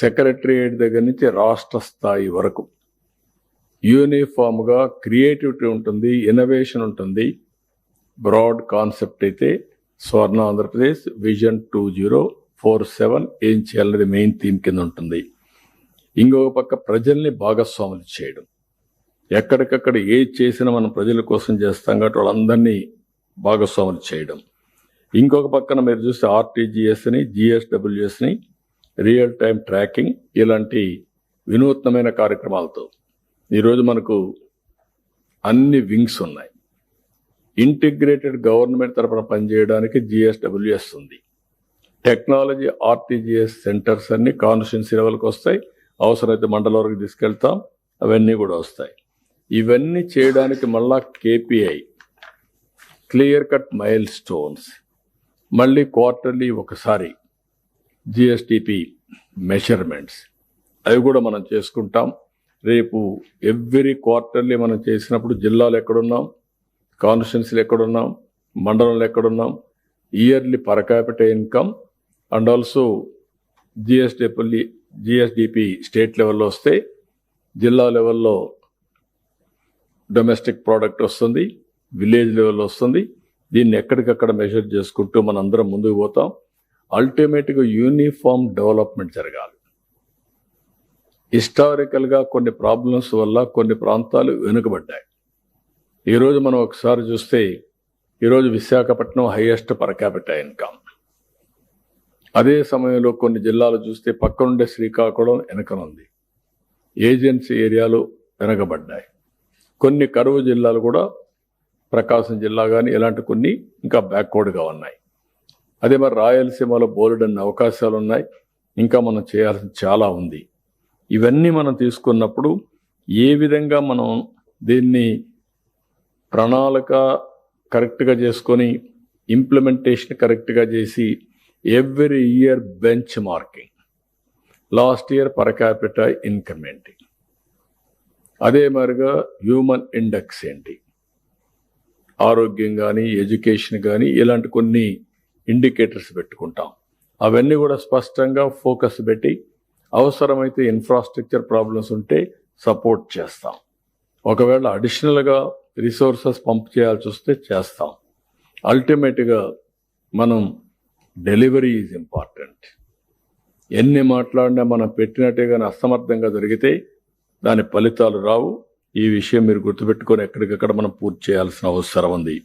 Secretariat దగ్గర నుంచి రాష్ట్ర స్థాయి వరకు. యూనిఫామ్గా క్రియేటివిటీ ఉంటుంది ఇన్నోవేషన్ ఉంటుంది. బ్రాడ్ కాన్సెప్ట్ అయితే Swarna Andhra Pradesh vision two zero four seven ఏం చేయాలనేది మెయిన్ థీమ్ కింద ఉంటుంది. ఇంకొక పక్క ప్రజల్ని భాగస్వాములు చేయడం. ఎక్కడికక్కడ ఏ చేసినా మనం ప్రజల కోసం చేస్తాం కాబట్టి వాళ్ళందరినీ భాగస్వాములు చేయడం. ఇంకొక పక్కన మీరు చూస్తే ఆర్టీజీఎస్ని జిఎస్డబ్ల్యూఎస్ని రియల్ టైం ట్రాకింగ్ ఇలాంటి వినూత్నమైన కార్యక్రమాలతో. ఈరోజు మనకు అన్ని వింగ్స్ ఉన్నాయి. ఇంటిగ్రేటెడ్ గవర్నమెంట్ తరపున పనిచేయడానికి జిఎస్డబ్ల్యూఎస్ ఉంది. టెక్నాలజీ ఆర్టీజీఎస్ సెంటర్స్ అన్ని కాన్స్టిట్యున్సీ లెవెల్కి వస్తాయి. అవసరమైతే మండల వరకు తీసుకెళ్తాం. అవన్నీ కూడా వస్తాయి. ఇవన్నీ చేయడానికి మళ్ళా KPI clear cut milestones మళ్ళీ క్వార్టర్లీ ఒకసారి జిఎస్టిపి మెషర్మెంట్స్ అవి కూడా మనం చేసుకుంటాం. రేపు ఎవ్రీ క్వార్టర్లీ మనం చేసినప్పుడు జిల్లాలు ఎక్కడున్నాం? కాన్స్టిట్యున్సీలు ఎక్కడున్నాం? మండలంలో ఎక్కడున్నాం? Yearly per capita income and also జిఎస్టిపల్లి GSDP state లెవెల్లో వస్తే జిల్లా లెవెల్లో డొమెస్టిక్ ప్రోడక్ట్ వస్తుంది. విలేజ్ లెవెల్లో వస్తుంది. దీన్ని ఎక్కడికక్కడ మెజర్ చేసుకుంటూ మనం అందరం ముందుకు పోతాం. అల్టిమేట్గా యూనిఫామ్ డెవలప్మెంట్ జరగాలి. హిస్టారికల్గా కొన్ని ప్రాబ్లమ్స్ వల్ల కొన్ని ప్రాంతాలు వెనుకబడ్డాయి. ఈరోజు మనం ఒకసారి చూస్తే ఈరోజు Visakhapatnam highest per capita income. అదే సమయంలో కొన్ని జిల్లాలు చూస్తే పక్కనుండే శ్రీకాకుళం వెనకనుంది. ఏజెన్సీ ఏరియాలు వెనకబడ్డాయి. కొన్ని కరువు జిల్లాలు కూడా ప్రకాశం జిల్లా కానీ ఇలాంటి కొన్ని ఇంకా బ్యాక్వర్డ్గా ఉన్నాయి. అదే మరి రాయలసీమలో బోలెడన్ని అవకాశాలు ఉన్నాయి ఇంకా మనం చేయాల్సిన చాలా ఉంది. ఇవన్నీ మనం తీసుకున్నప్పుడు ఏ విధంగా మనం దీన్ని ప్రణాళిక కరెక్ట్గా చేసుకొని ఇంప్లిమెంటేషన్ కరెక్ట్గా చేసి every year benchmarking. Last year per capita income ఏంటి? అదే మరిగా హ్యూమన్ ఇండెక్స్ ఏంటి? ఆరోగ్యం కానీ ఎడ్యుకేషన్ కానీ ఇలాంటి కొన్ని ఇండికేటర్స్ పెట్టుకుంటాం. అవన్నీ కూడా స్పష్టంగా ఫోకస్ పెట్టి అవసరమైతే ఇన్ఫ్రాస్ట్రక్చర్ ప్రాబ్లమ్స్ ఉంటే సపోర్ట్ చేస్తాం. ఒకవేళ అడిషనల్గా రిసోర్సెస్ పంప్ చేయాల్సి వస్తే చేస్తాం. అల్టిమేట్గా మనం డెలివరీ ఈజ్ ఇంపార్టెంట్ ఎన్ని మాట్లాడినా మనం పెట్టినట్టే కానీ అసమర్థంగా జరిగితే దాని ఫలితాలు రావు. ఈ విషయం మీరు గుర్తుపెట్టుకొని ఎక్కడికక్కడ మనం పూర్తి చేయాల్సిన అవసరం ఉంది.